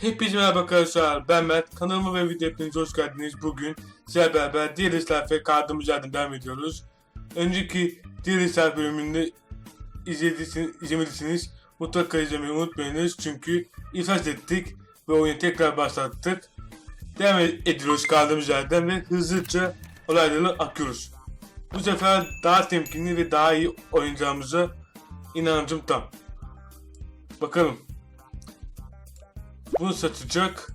Hepinize merhaba arkadaşlar. Ben Mert. Kanalıma ve video hepiniz hoş geldiniz. Bugün sizlerle beraber diğer isterfe kaldığımız yerden devam ediyoruz. Önceki diğer isterfe bölümünde izlemediyseniz mutlaka izlemeyi unutmayınız. Çünkü iflas ettik ve oyunu tekrar başlattık. Devam ediyoruz kaldığımız yerden ve hızlıca olayları akıyoruz. Bu sefer daha temkinli ve daha iyi oynayacağımıza inancım tam. Bakalım. Bunu satacak.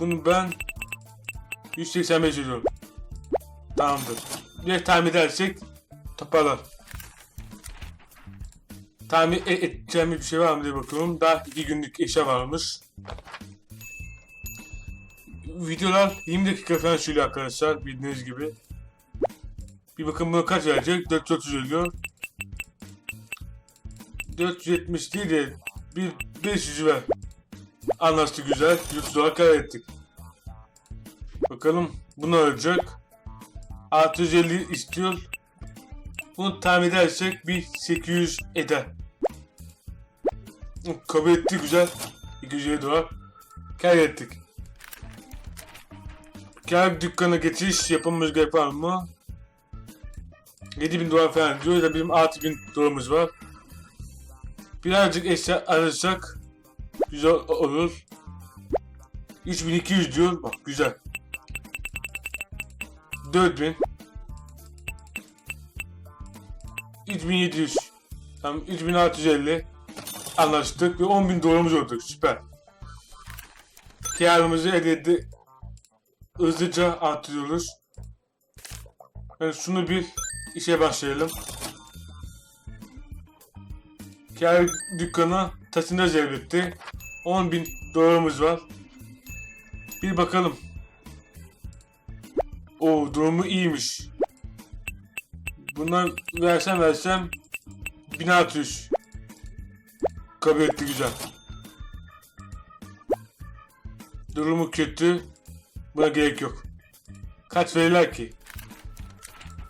Bunu ben 185 ediyorum. Tamamdır. Bir tahmin edersek toparlar. Tahmin e- edeceğim bir şey var mı diye bakıyorum. Daha iki günlük eşya varmış. Videolar 20 dakika falan sürüyor arkadaşlar bildiğiniz gibi. Bir bakın buna kaç verecek? 430 ölüyor. 470 değil de bir 500 ver. Anlaştık güzel. 100 dolar kaybettik. Bakalım bunu alacak. 650 istiyor. Bunu tahmin edersek bir 800 eder. Kabul etti güzel. 250 dolar. Kaybettik. Kâr dükkana geçiş gerek var mı? 7000 dolar falan diyor da bizim 6000 dolarımız var. Birazcık eşya alırsak güzel olur. 3200 diyor. Bak güzel. 4000 3700 Tamam 3650 Anlaştık ve 10.000 dolarımız oldu. Süper. Kârımızı elde etti. Hızlıca artırıyoruz. Yani şunu bir işe başlayalım. Kâr dükkana taşınacağız elbette. 10.000 dolarımız var. Bir bakalım. O durumu iyiymiş. Bundan versem versem 1600. Kabul etti güzel. Durumu kötü. Buna gerek yok. Kaç verirler ki?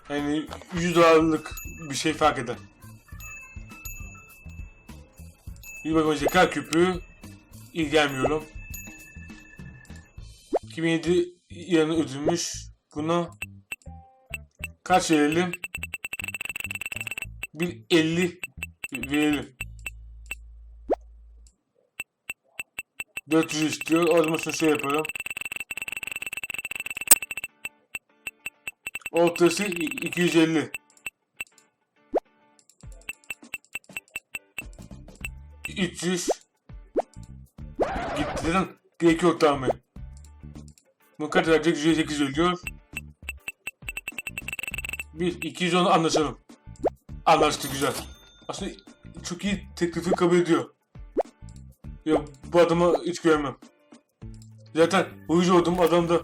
Yani 100 dolarlık bir şey fark eder. Bir bakalım zeka küpü ilgilenmiyorum. 2007 yanı ödülmüş. Buna kaç verelim? Bir 50 verelim. 400 istiyor. O zaman şey yapalım. Ortası 250. 300 Gitti lan. Gerek yok tamam. Bu kaç verecek? 108 ölüyor. Bir 210 anlaşalım. Anlaştık güzel. Aslında çok iyi teklifi kabul ediyor. Ya bu adamı hiç görmem. Zaten uyucu oldum adam da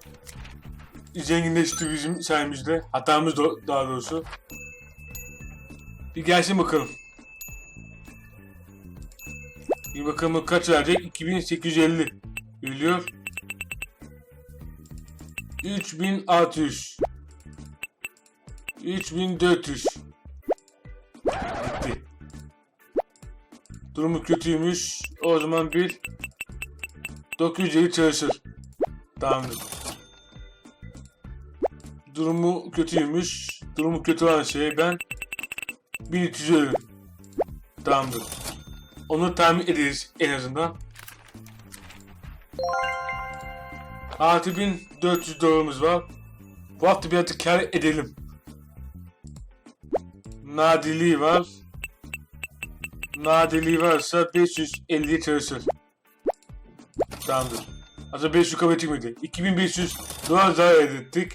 zenginleşti bizim sayemizde. Hatamız da, daha doğrusu. Bir gelsin bakalım. Bir bakalım kaç verecek? 2850 biliyor. 3600 3400 Bitti. Durumu kötüymüş. O zaman bir 950 çalışır. Tamamdır. Durumu kötüymüş. Durumu kötü olan şey ben 1300 ölüm. Tamamdır. Onu tahmin ederiz en azından. 6400 dolarımız var. Bu hafta birazcık kar edelim. Nadiliği var. Nadiliği varsa 550 çalışır. Tamamdır. Aslında 500 kabul etmedi. 2500 dolar zarar ettik.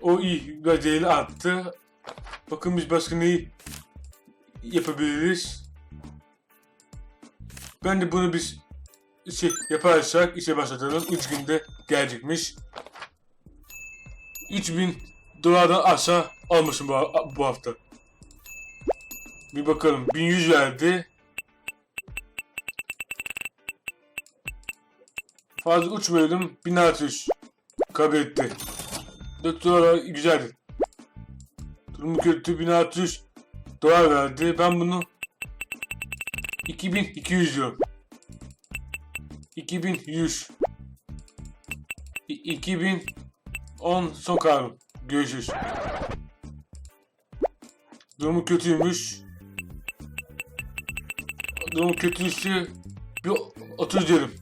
O iyi. Değeri arttı. Bakın biz başka neyi yapabiliriz. Ben de bunu biz şey yaparsak işe başlatalım. 3 günde gelecekmiş. 3000 dolardan aşağı almışım bu, bu hafta. Bir bakalım. 1100 verdi. Fazla uçmayalım. 1600 kabul etti. 4 dolar güzeldi. Durumu kötü 1600 dolar verdi. Ben bunu 2200 diyorum. 2100. İ- 2010 son kararım. Görüşürüz. Durumu kötüymüş. Durumu kötüyse bir 30 diyelim.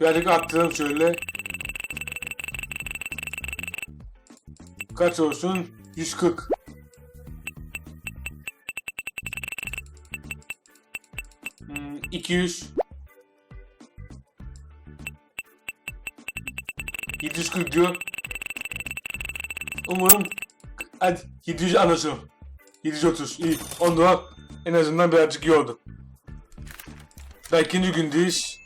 Birazcık arttıralım şöyle. Kaç olsun? 140. Hmm, 200. 740 diyor. Umarım hadi 700 anlaşalım. 730 iyi. 10 dolar en azından birazcık iyi oldu. Daha ikinci gündeyiz.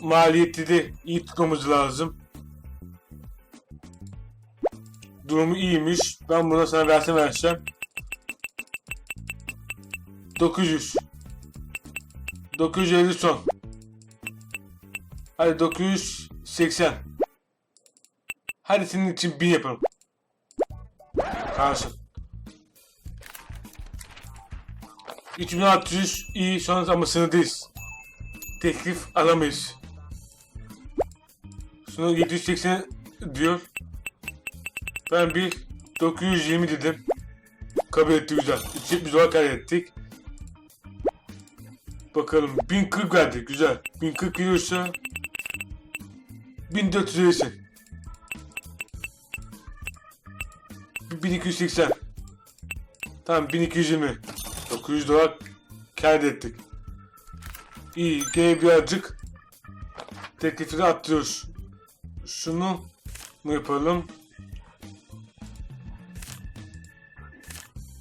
Maliyeti de iyi tutmamız lazım. Durumu iyiymiş. Ben buna sana versem versem. 900. 950 son. Hadi 980. Hadi senin için 1000 yapalım. Karşı. 3600 iyi şu an ama sınırdayız. Teklif alamayız. Şunu 780 diyor. Ben bir 920 dedim. Kabul etti güzel. 370 dolar kaybettik. Bakalım 1040 verdi güzel. 1040 geliyorsa 1400 verirsin. 1280. Tamam 1220. 900 dolar kaydettik. İyi gene birazcık teklifini atlıyoruz. Şunu mu yapalım?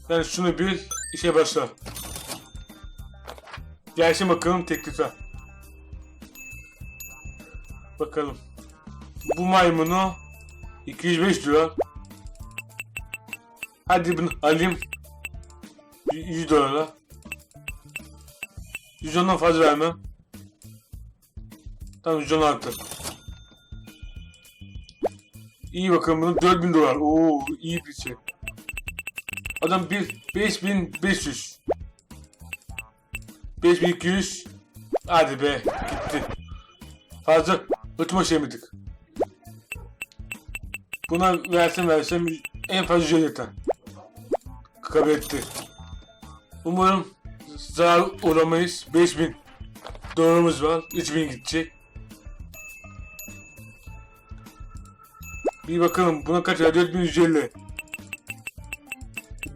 Ben şunu bir işe başla. Gelsin bakalım teklife. Bakalım. Bu maymunu 205 lira. Hadi bunu alayım. 100 dolara. 110'dan fazla vermem. Tamam 116. İyi bakalım bunu 4000 dolar. Oo iyi bir şey. Adam bir 5500. 5200. Hadi be gitti. Fazla şey miydik? Buna versem versem en fazla 150 yeter. Kabul etti. Umarım zarar uğramayız. 5000 dolarımız var. 3000 gidecek. Bir bakalım buna kaç var? 4150.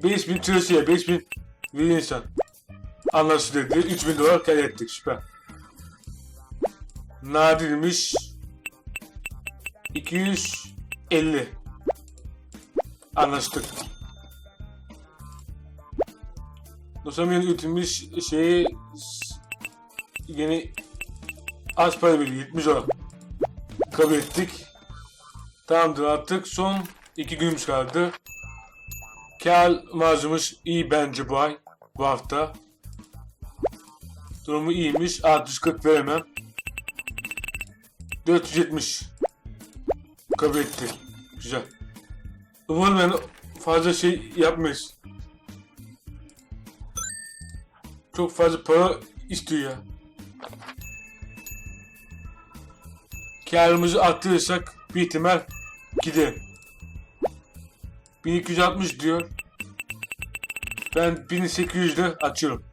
5000 Tracy'ye 5000 bir insan. Anlaşıldı dedi. 3000 dolar kaybettik. Süper. Nadirmiş. 250. Anlaştık. Nosamyan üretilmiş şeyi yeni az para veriyor 70 dolar. Kabul ettik. Tamamdır artık son iki günümüz kaldı. Kar marjımız iyi bence bu ay. Bu hafta. Durumu iyiymiş. 640 veremem. 470. Kabul etti. Güzel. Umarım yani fazla şey yapmayız. Çok fazla para istiyor ya. Karımızı arttırırsak bir ihtimal giderim. 1260 diyor. Ben 1800 de açıyorum.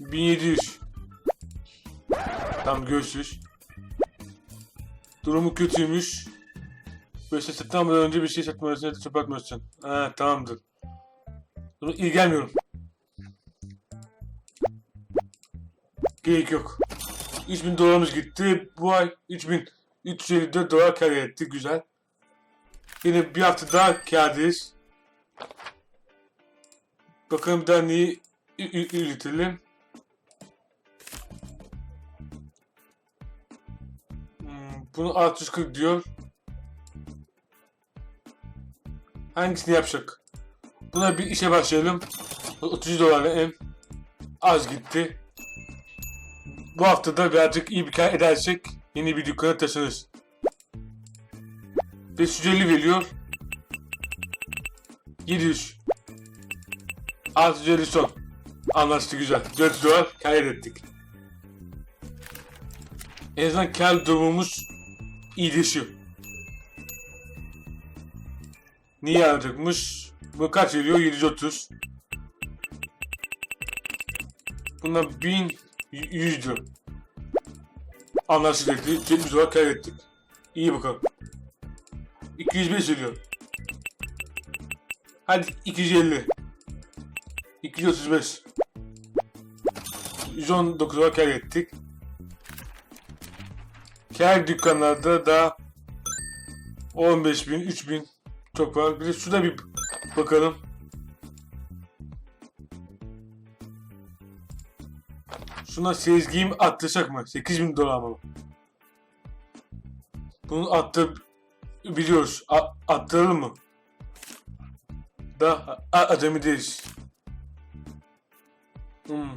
1700. Tam görüşürüz. Durumu kötüymüş. Böyle satmadan önce bir şey satmalısın çöp atmalısın. Ha tamamdır. Durum iyi gelmiyorum. Gerek yok. 3000 dolarımız gitti. Bu ay 3354 dolar kar etti. Güzel. Yine bir hafta daha kârdayız. Bakalım daha neyi üretelim. Hmm, bunu 640 diyor. Hangisini yapacak? Buna bir işe başlayalım. 30 dolarla en az gitti. Bu hafta da birazcık iyi bir kar edersek yeni bir dükkana taşınırız. 550 veriyor. 700. 650 son. Anlaştı güzel. 400 dolar kar ettik. En azından kar durumumuz iyileşiyor. Niye alacakmış? Bu kaç veriyor? 730. Buna 1100 diyor. Anlaşıldı. 70 dolar kaybettik. İyi bakalım. 205 veriyor. Hadi 250. 235. 119 dolar kaybettik. Kar dükkanlarda da 15 bin, 3 bin çok var. Bir de şurada bir bakalım. Şuna sezgiyim attırsak mı? 8 bin dolar mı? Bunu attı biliyoruz. A mı? Da a acemi değiliz. Hmm.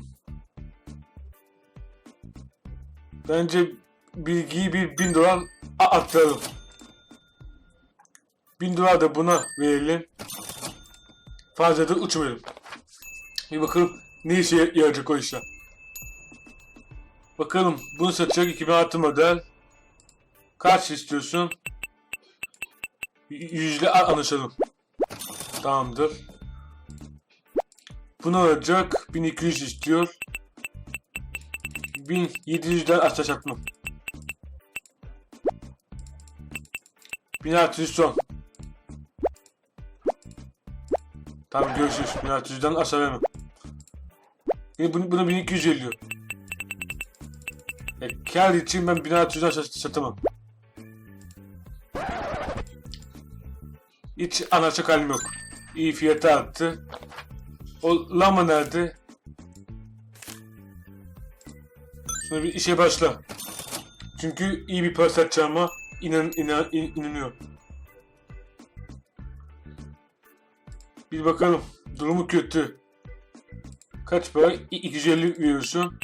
Bence bilgiyi bir bin dolar a- attıralım. Bin dolar da buna verelim. Fazla da uçmayalım. Bir bakalım ne işe yarayacak o işler. Bakalım bunu satacak 2006 model. Kaç istiyorsun? Yüzle anlaşalım. Tamamdır. Bunu alacak 1200 istiyor. 1700'den aşağı satmam. 1600 son. Tamam görüşürüz. 1600'den aşağı vermem. Yine bunu, bunu 1200 geliyor. E, kar için ben 1600'den aşağı satamam. Hiç anlaşacak halim yok. İyi fiyata attı. O lama nerede? Sonra bir işe başla. Çünkü iyi bir para satacağıma inan, inan, in- inanıyorum. Bir bakalım. Durumu kötü. Kaç para? İ- 250 veriyorsun.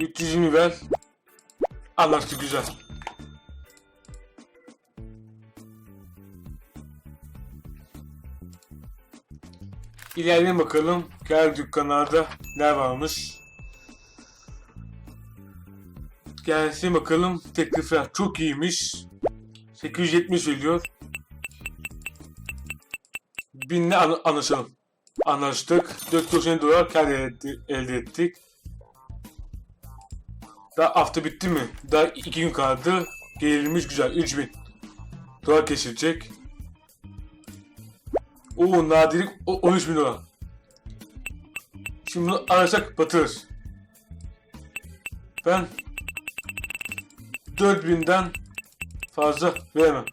320 ver. Anlaştık güzel. İlerleyelim bakalım. Gel dükkanlarda ne varmış. Gelsin bakalım teklifler çok iyiymiş. 870 veriyor. Binle an anlaşalım. Anlaştık. 490 dolar kar elde, ettik. Daha hafta bitti mi? Daha iki gün kaldı. Gelirmiş güzel. 3000 dolar kesilecek. Oo nadirlik o- 13 bin dolar. Şimdi bunu arasak batırırız. Ben 4000'den fazla veremem.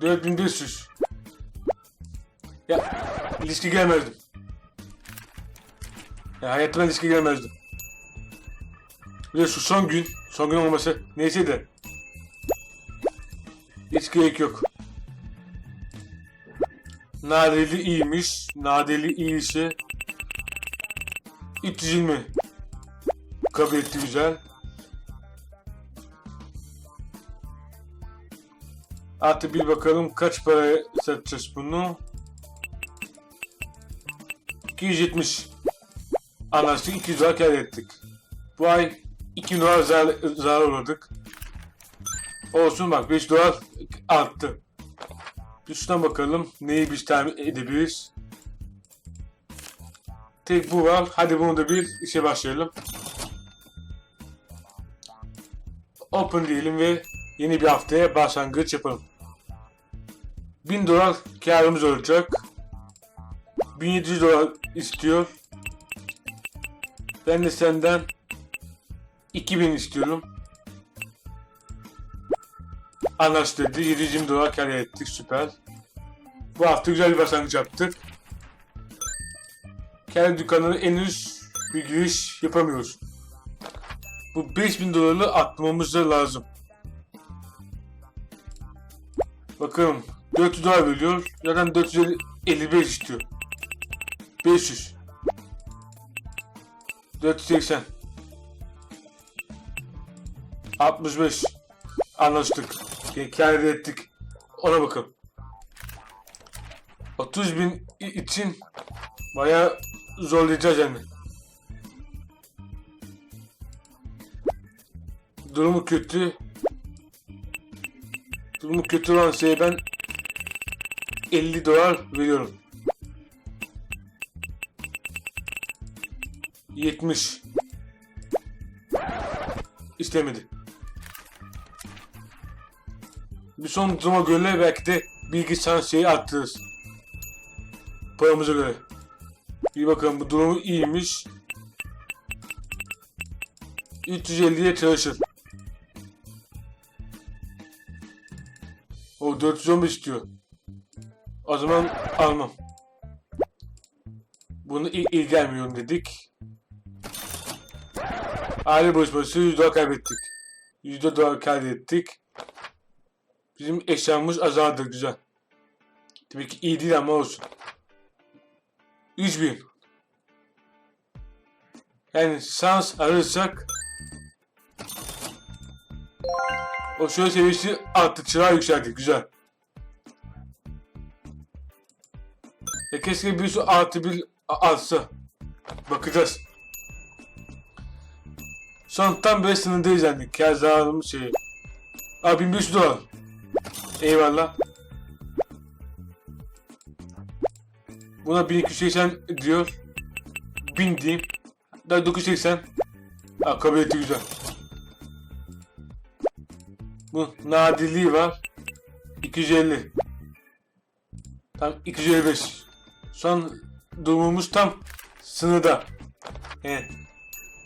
Dört bin beş yüz. Ya ilişki gelmezdim. Ya hayatıma ilişki gelmezdim. Bir de şu son gün, son gün olması neyse de hiç gerek yok. Nadeli iyiymiş. Nadeli iyi işi. 320. Kabul etti güzel. Artık bir bakalım kaç paraya satacağız bunu. 270. Anlaştık 200 dolar kar ettik. Bu ay 2 dolar zarar, zarar uğradık. Olsun bak 5 dolar arttı. Bir bakalım neyi biz tahmin edebiliriz. Tek bu var. Hadi bunu da bir işe başlayalım. Open diyelim ve yeni bir haftaya başlangıç yapalım. 1000 dolar karımız olacak. 1700 dolar istiyor. Ben de senden 2000 istiyorum. Anlaştık dedi. 720 dolar kar ettik. Süper. Bu hafta güzel bir başlangıç yaptık. Kendi dükkanına en üst bir giriş yapamıyoruz. Bu 5000 dolarlı atmamız da lazım. Bakalım 400 dolar veriyor. Zaten 455 istiyor. 500. 480. 65. Anlaştık. Kâr ettik. Ona bakın. 30 bin için bayağı zorlayacağız yani. Durumu kötü. Durumu kötü olan şeye ben 50 dolar veriyorum. 70 istemedi. Bir son duruma göre belki de bilgi şeyi arttırırız. Paramıza göre. Bir bakalım bu durumu iyiymiş. 350'ye çalışır. O 415 istiyor. O zaman almam. Bunu il ilgilenmiyorum dedik. Aile buluşması 100 dolar kaybettik. 100 dolar kaybettik. Bizim eşyamız azaldı güzel. Tabii ki iyi değil ama olsun. 3000. Yani şans alırsak o şöyle seviyesi arttı. Çırağı yükseldi. Güzel. Ya keşke birisi artı bir a- alsa. Bakacağız. An tam böyle sınırdayız yani. Kazanım şey. Aa 1500 dolar. Eyvallah. Buna 1280 diyor. 1000 diyeyim. Daha 980. Aa, kabul etti güzel. Bu nadirliği var. 250. Tam 255. Şu an durumumuz tam sınırda. Yani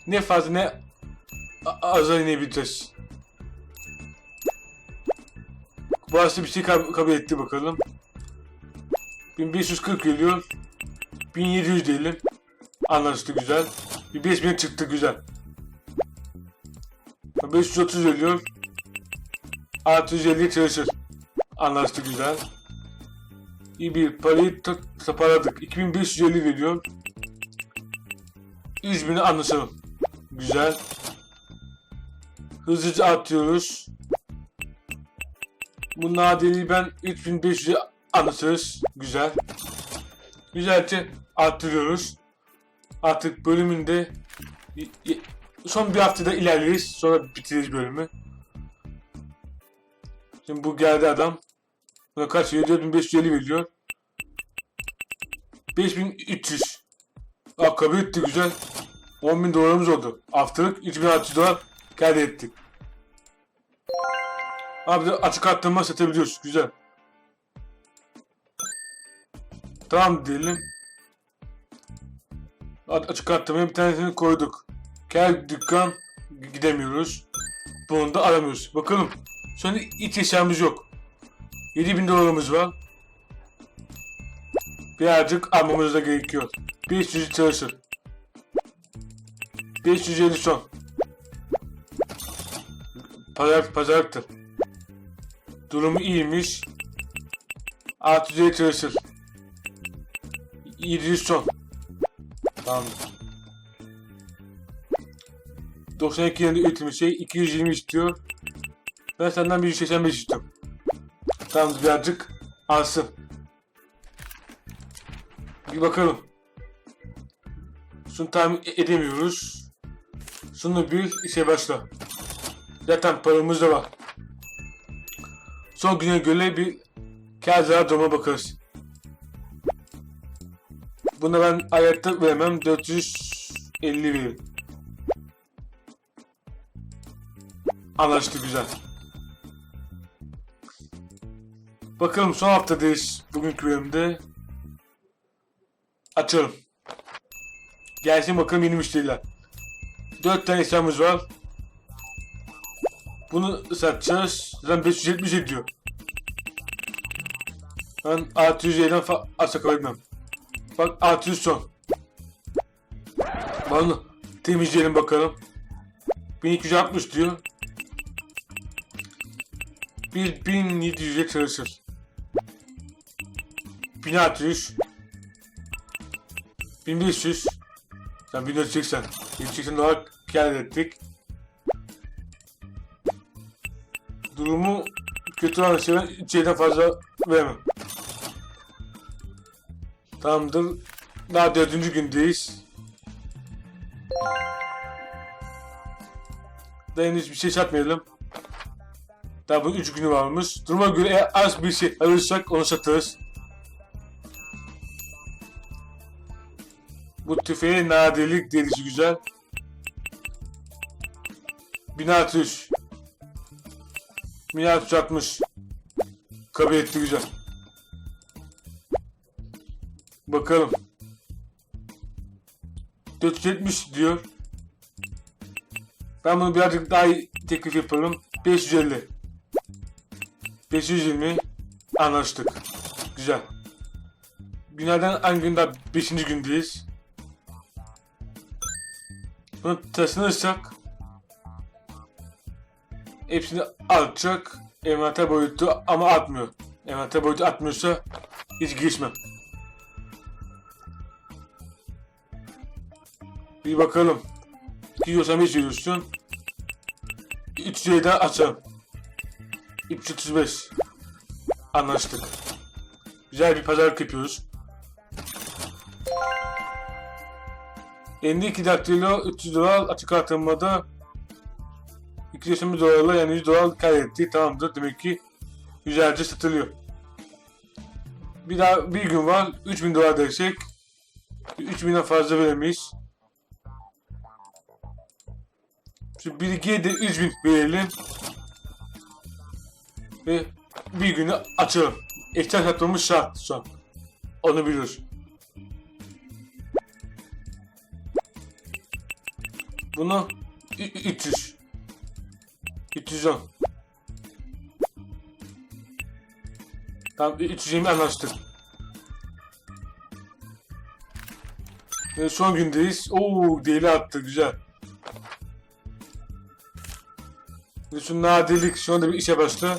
ne fazla ne aza inebiliriz. Bazı bir şey kab- kabul etti bakalım. 1540 geliyor. 1700 diyelim. Anlaştı güzel. Bir 5000 çıktı güzel. 530 geliyor. 650 çalışır. Anlaştı güzel. İyi bir parayı ta- tapaladık. 2550 veriyor. 3000'i anlaşalım. Güzel. Hızlıca atıyoruz. Bu nadiri ben 3500'e anlatırız. Güzel. Güzelce arttırıyoruz. Artık bölümünde son bir haftada ilerleriz. Sonra bitiririz bölümü. Şimdi bu geldi adam. Buna kaç veriyor? 4550 veriyor. 5300. Aa, güzel. 10.000 dolarımız oldu. Haftalık 3600 dolar kâr ettik. Abi de açık arttırma satabiliyoruz. Güzel. Tamam diyelim. Açık arttırmaya bir tanesini koyduk. Gel dükkan gidemiyoruz. Bunu da aramıyoruz. Bakalım. An hiç eşyamız yok. 7000 dolarımız var. Birazcık almamız da gerekiyor. 500 çalışır. 550 son. Pazar, pazartır. Durumu iyiymiş. 650 çalışır. 700 son. Tamam. 92 yılında üretilmiş şey 220 istiyor. Ben senden 185 istiyorum. Tamam birazcık alsın. Bir bakalım. Şunu tahmin e- edemiyoruz. Şunu bir işe başla. Zaten paramız da var. Son güne göre bir kazara duruma bakarız. Buna ben ayakta veremem 450 veririm. Anlaştı güzel. Bakalım son haftadayız bugünkü bölümde. Açalım. Gelsin bakalım yeni müşteriler. 4 tane eşyamız var. Bunu satacağız. Zaten 570 ediyor. Ben 650'den fa- aşağı kaybetmem. Bak 600 son. Bunu temizleyelim bakalım. 1260 diyor. 1700'e çalışır. 1600 1500 Sen 1480 1480 dolar kâr ettik. Durumu kötü üç şeyden fazla veremem. Tamamdır. Daha dördüncü gündeyiz. Daha henüz bir şey satmayalım. Daha bunun üç günü varmış. Duruma göre eğer az bir şey alırsak onu satarız. Bu tüfeğe nadirlik delisi güzel. 1600. 1660. Kabul etti güzel. Bakalım. 470 diyor. Ben bunu birazcık daha iyi teklif yaparım. 550. 520 anlaştık. Güzel. Günlerden hangi günde 5. gündeyiz. Bunu taşınırsak hepsini atacak. Envanter boyutu ama atmıyor. Envanter boyutu atmıyorsa hiç girişmem. Bir bakalım. Giyiyorsam hiç veriyorsun. 3 şey daha açalım. 335. Anlaştık. Güzel bir pazarlık yapıyoruz. 52 daktilo 300 dolar açık artırmada 220 dolarla yani 100 dolar kaydetti. Tamamdır. Demek ki güzelce satılıyor. Bir daha bir gün var. 3000 dolar desek 3000'den fazla veremeyiz. Şu bilgiye de 3000 verelim. Ve bir günü açalım. İhtiyaç yaptığımız şart şu an. Onu biliyoruz. Bunu ü- ü- 300. 310. Tamam 320 anlaştık. Ve son gündeyiz. Oo deli attı güzel. Ve şu nadirlik şu anda bir işe başla.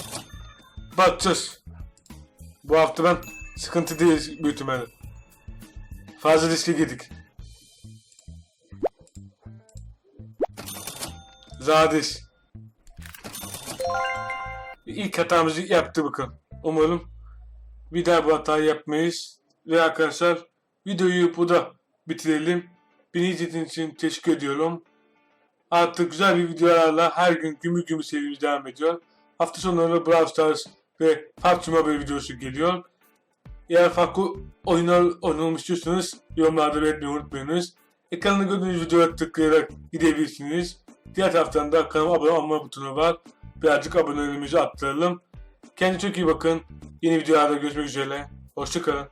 Bakacağız. Bu hafta ben sıkıntı değil büyük ihtimalle. Fazla riske girdik. Zadiş. İlk hatamızı yaptı bakalım. Umarım bir daha bu hatayı yapmayız. Ve arkadaşlar videoyu burada bitirelim. Beni izlediğiniz için teşekkür ediyorum. Artık güzel bir videolarla her gün gümü gümü serimiz devam ediyor. Hafta sonları Brawl Stars ve PUBG Mobile videosu geliyor. Eğer farklı oyunlar oynamamı istiyorsanız yorumlarda belirtmeyi unutmayınız. Ekranda gördüğünüz videoya tıklayarak gidebilirsiniz. Diğer taraftan da kanalıma abone olma butonu var. Birazcık abonelerimizi arttıralım. Kendinize çok iyi bakın. Yeni videolarda görüşmek üzere. Hoşçakalın.